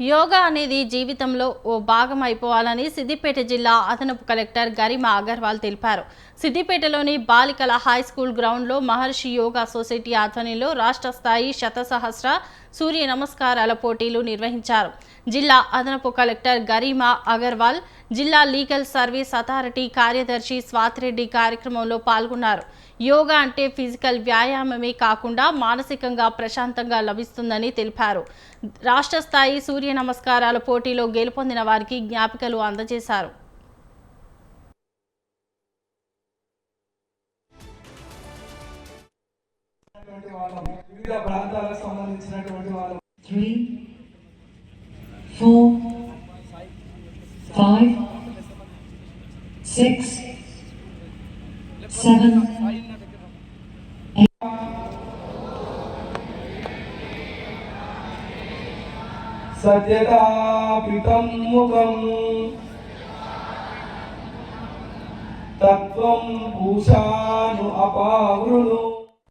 యోగా అనేది జీవితంలో ఓ భాగం అయిపోవాలని సిద్దిపేట జిల్లా అదనపు కలెక్టర్ గరిమా అగర్వాల్ తెలిపారు. సిద్దిపేటలోని బాలికల హై స్కూల్ గ్రౌండ్లో మహర్షి యోగా సొసైటీ ఆధ్వర్యంలో రాష్ట్ర స్థాయి శతసహస్ర సూర్య నమస్కారాల పోటీలు నిర్వహించారు. జిల్లా అదనపు కలెక్టర్ గరిమా అగర్వాల్ జిల్లా లీగల్ సర్వీస్ అథారిటీ కార్యదర్శి స్వాతిరెడ్డి కార్యక్రమంలో పాల్గొన్నారు. యోగా అంటే ఫిజికల్ వ్యాయామమే కాకుండా మానసికంగా ప్రశాంతంగా లభిస్తుందని తెలిపారు. రాష్ట్ర స్థాయి సూర్య నమస్కారాల పోటీలో గెలుపొందిన వారికి జ్ఞాపికలు అందజేశారు. వివిధ ప్రాంతాలకు సంబంధించినటువంటి వాళ్ళం three, four, five, six, seven, Sajeda pritam mukam. Tatvam